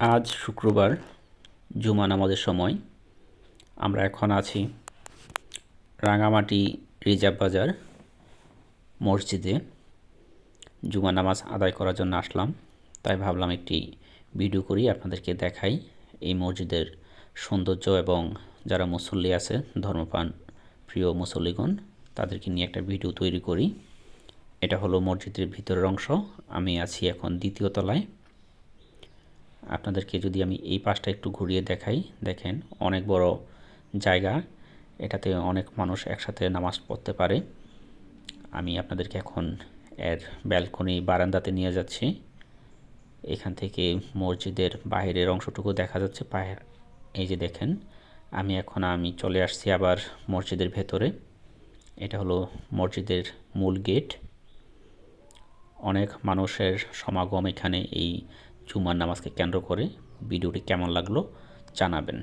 আজ শুক্রবার, জুমা নামাজের সময় আমরা এখন আছি রাঙামাটি রিজার্ভ বাজার মসজিদে। জুমা নামাজ আদায় করার জন্য আসলাম, তাই ভাবলাম একটি ভিডিও করি, আপনাদেরকে দেখাই এই মসজিদের সৌন্দর্য এবং যারা মুসল্লি আছে ধর্মপান প্রিয় মুসল্লিগণ, তাদেরকে নিয়ে একটা ভিডিও তৈরি করি। এটা হলো মসজিদের ভিতরের অংশ, আমি আছি এখন দ্বিতীয় তলায়। আপনাদেরকে যদি আমি এই পাশটা একটু ঘুরিয়ে দেখাই, দেখেন অনেক বড় জায়গা। এটাতে অনেক মানুষ একসাথে নামাজ পড়তে পারে। আমি আপনাদেরকে এখন এর ব্যালকনি বারান্দাতে নিয়ে যাচ্ছি। এখান থেকে মসজিদের বাইরের অংশটুকু দেখা যাচ্ছে এই যে দেখেন, আমি এখন আমি চলে আসছি আবার মসজিদের ভেতরে। এটা হলো মসজিদের মূল গেট। অনেক মানুষের সমাগম এখানে এই জুমার নামাজকে কেন্দ্র করে ভিডিওটি কেমন লাগল জানাবেন।